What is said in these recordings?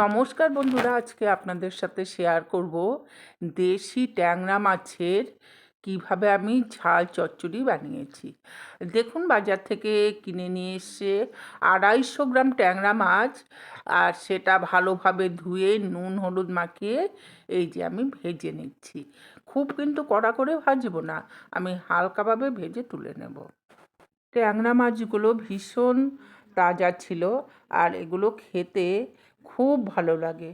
নমস্কার বন্ধুরা, আজকে আপনাদের সাথে শেয়ার করব দেশি ট্যাংরা মাছের কীভাবে আমি ঝাল চচ্চড়ি বানিয়েছি। দেখুন বাজার থেকে কিনে নিয়ে এসে আড়াইশো গ্রাম ট্যাংরা মাছ আর সেটা ভালোভাবে ধুয়ে নুন, হলুদ মাখিয়ে এই যে আমি ভেজে নিচ্ছি। খুব কিন্তু কড়া করে ভাজবো না, আমি হালকাভাবে ভেজে তুলে নেব। ট্যাংরা মাছগুলো ভীষণ তাজা ছিল আর এগুলো খেতে খুব ভালো লাগে।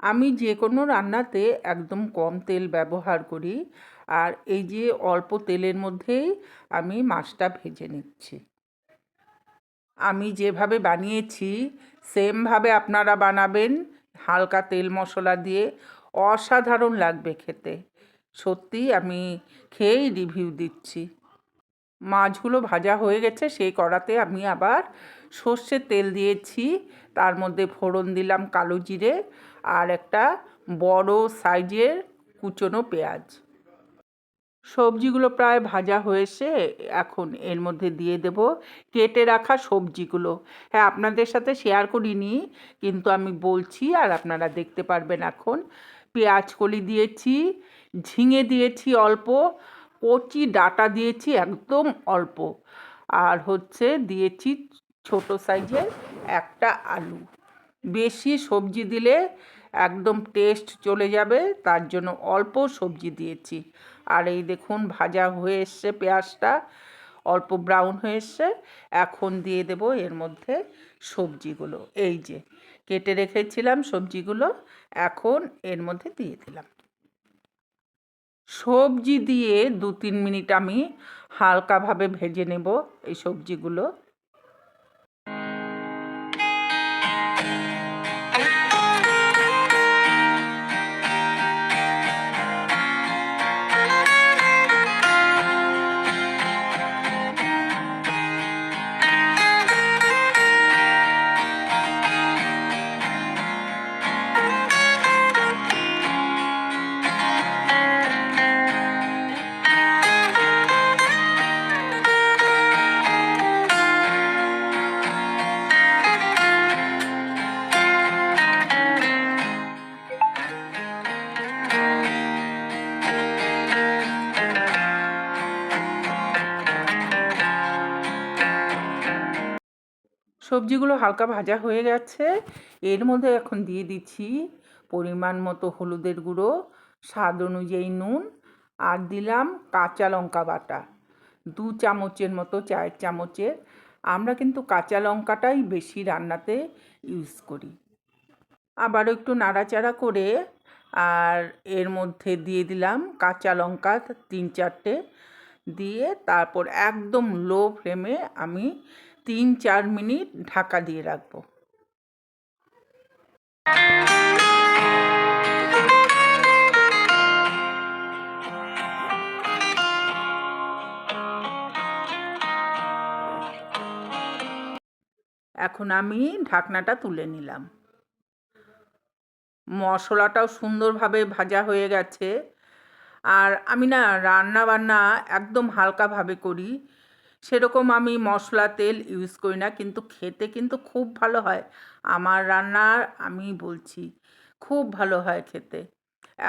আমি যে কোনো রান্নাতে একদম কম তেল ব্যবহার করি, আর এই যে অল্প তেলের মধ্যেই আমি মাছটা ভেজে নিচ্ছি। আমি যেভাবে বানিয়েছি, সেমভাবে আপনারা বানাবেন হালকা তেল মশলা দিয়ে, অসাধারণ লাগবে খেতে। সত্যি আমি খেয়েই রিভিউ দিচ্ছি। মাছগুলো ভাজা হয়ে গেছে, সেই কড়াতে আমি আবার সর্ষের তেল দিয়েছি। তার মধ্যে ফোড়ন দিলাম কালো জিরে আর একটা বড় সাইজের কুচনো পেঁয়াজ। সবজিগুলো প্রায় ভাজা হয়েছে, এখন এর মধ্যে দিয়ে দেব কেটে রাখা সবজিগুলো। হ্যাঁ আপনাদের সাথে শেয়ার করিনি, কিন্তু আমি বলছি আর আপনারা দেখতে পারবেন এখন। পেঁয়াজ কলি দিয়েছি, ঝিঙে দিয়েছি অল্প কচি ডাটা দিয়েছি একদম অল্প। আর হচ্ছে দিয়েছি ছোট সাইজের একটা আলু। বেশি সবজি দিলে একদম টেস্ট চলে যাবে, তার জন্য অল্প সবজি দিয়েছি। আর এই দেখুন ভাজা হয়ে এসছে পেঁয়াজটা, অল্প ব্রাউন হয়ে এসছে। এখন দিয়ে দেব এর মধ্যে সবজিগুলো। এই যে, কেটে রেখেছিলাম সবজিগুলো, এখন এর মধ্যে দিয়ে দিলাম। সবজি দিয়ে দু তিন মিনিট আমি হালকাভাবে ভেজে নেব এই সবজিগুলো। সবজিগুলো হালকা ভাজা হয়ে গেছে। এর মধ্যে এখন দিয়ে দিচ্ছি পরিমাণ মতো হলুদের গুঁড়ো, স্বাদ অনুযায়ী নুন আর দিলাম কাঁচা লঙ্কা বাটা। দু চামচের মতো চায়ের চামচের। আমরা কিন্তু কাঁচা লঙ্কাটাই বেশি রান্নাতে ইউজ করি। আবারও একটু নাড়াচাড়া করে আর এর মধ্যে দিয়ে দিলাম কাঁচা লঙ্কা তিন চারটে। দিয়ে তারপর একদম লো ফ্লেমে আমি তিন চার মিনিট ঢাকা দিয়ে রাখব। এখন আমি ঢাকনাটা তুলে নিলাম। মশলাটাও সুন্দরভাবে ভাজা হয়ে গেছে। আর আমি না রান্না বান্না একদম হালকাভাবে করি। সেরকম আমি মশলা, তেল ইউজ করি না। কিন্তু খেতে কিন্তু খুব ভালো হয়। আমার রান্নার আমি বলছি, খুব ভালো হয় খেতে।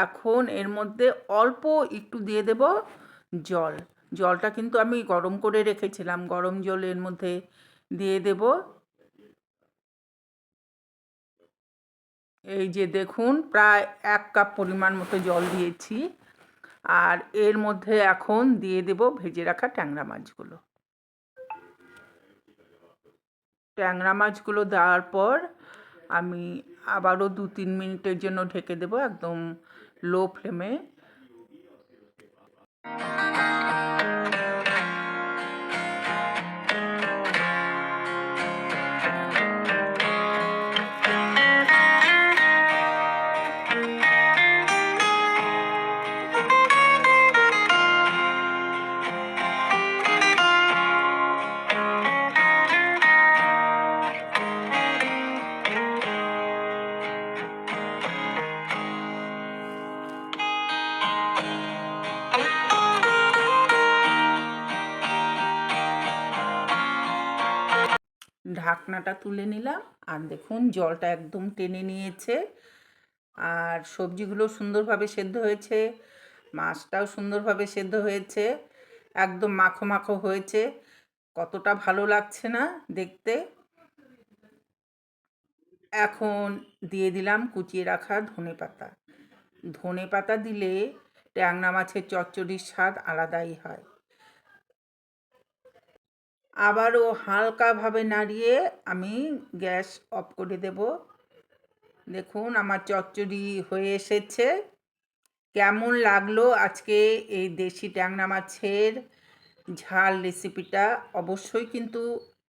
এখন এর মধ্যে অল্প একটু দিয়ে দেব জল। জলটা কিন্তু আমি গরম করে রেখেছিলাম। গরম জল এর মধ্যে দিয়ে দেব। এই যে দেখুন, প্রায় এক কাপ পরিমাণ মতো জল দিয়েছি। আর এর মধ্যে এখন দিয়ে দেব ভেজে রাখা ট্যাংরা মাছগুলো। ট্যাংরা মাছগুলো দেওয়ার পর আমি আবারও দু তিন মিনিটের জন্য ঢেকে দেবো একদম লো ফ্লেমে ঢাকনাটা তুলে নিলাম। আর দেখুন, জলটা একদম টেনে নিয়েছে। আর সবজিগুলো সুন্দরভাবে সেদ্ধ হয়েছে। মাছটাও সুন্দরভাবে সেদ্ধ হয়েছে। একদম মাখো মাখো হয়েছে। কতটা ভালো লাগছে না দেখতে? এখন দিয়ে দিলাম কুচিয়ে রাখা ধনে পাতা। ধনে পাতা দিলে ট্যাংরা মাছের চচ্চড়ির স্বাদ আলাদাই হয়। আবারও হালকাভাবে নাড়িয়ে আমি গ্যাস অফ করে দেব। দেখুন, আমার চচ্চড়ি হয়ে এসেছে। কেমন লাগল আজকে এই দেশি ট্যাংরা মাছের ঝাল রেসিপিটা? অবশ্যই কিন্তু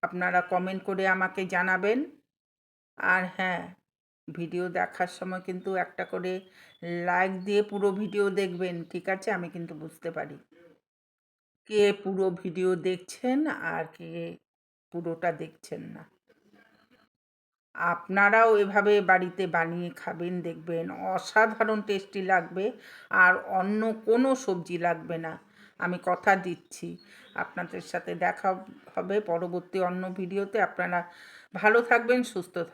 আপনারা কমেন্ট করে আমাকে জানাবেন। আর হ্যাঁ ভিডিও দেখার সময় কিন্তু একটা করে লাইক দিয়ে পুরো ভিডিও দেখবেন, ঠিক আছে? আমি কিন্তু বুঝতে পারি। কে পুরো ভিডিও দেখছেন আর কে পুরোটা দেখছেন না? আপনারাও এভাবে বাড়িতে বানিয়ে খাবেন, দেখবেন অসাধারণ টেস্টি লাগবে আর অন্য কোনো সবজি লাগবে না। আমি কথা দিচ্ছি। আপনাদের সাথে দেখা হবে পরবর্তী অন্য ভিডিওতে। আপনারা ভালো থাকবেন, সুস্থ থাকবেন।